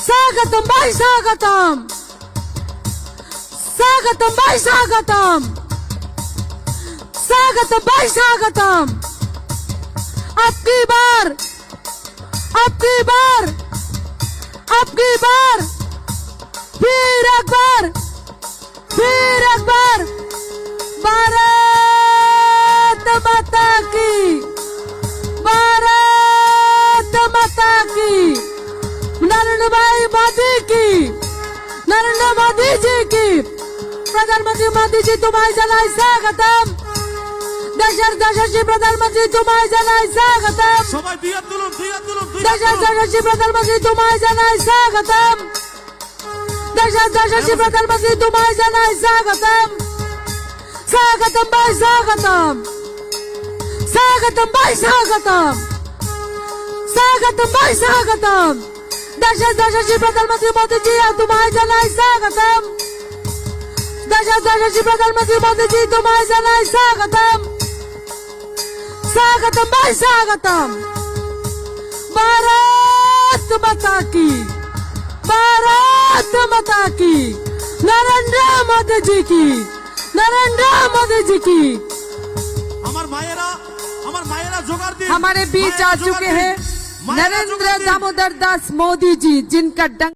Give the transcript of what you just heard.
Sagatam, by Sagatam. Sagatam, by Sagatam. Sagatam, by Sagatam. Upkeeper. Upkeeper. Upkeeper. भाई मोदी की नरेंद्र मोदी जी की प्रधानमंत्री मोदी जी तुम्हारी जनाय स्वागतम দেশের দেশাসী প্রধানমন্ত্রী তোমায় জানাই স্বাগতম দেশের দেশাসী প্রধানমন্ত্রী তোমায় জানাই স্বাগতম দেশের দেশাসী প্রধানমন্ত্রী তোমায় জানাই স্বাগতম স্বাগতম ভাই স্বাগতম স্বাগতম ভাই স্বাগতম স্বাগতম ভাই স্বাগতম Дальше дальше प्रधानमंत्री मोदी जी तुम्हारे जाना स्वागतम दशा दशा प्रधानमंत्री मोदी जी तुम्हारे जाना स्वागतम स्वागतम भाई स्वागतम भारत माता की भारत माता की नरेंद्र मोदी जी की नरेंद्र मोदी जी की हमारे भाईरा हमारे भाईरा जोगार दी हमारे बीच आ चुके हैं नरेंद्र दामोदर दास मोदी जी जिनका डंग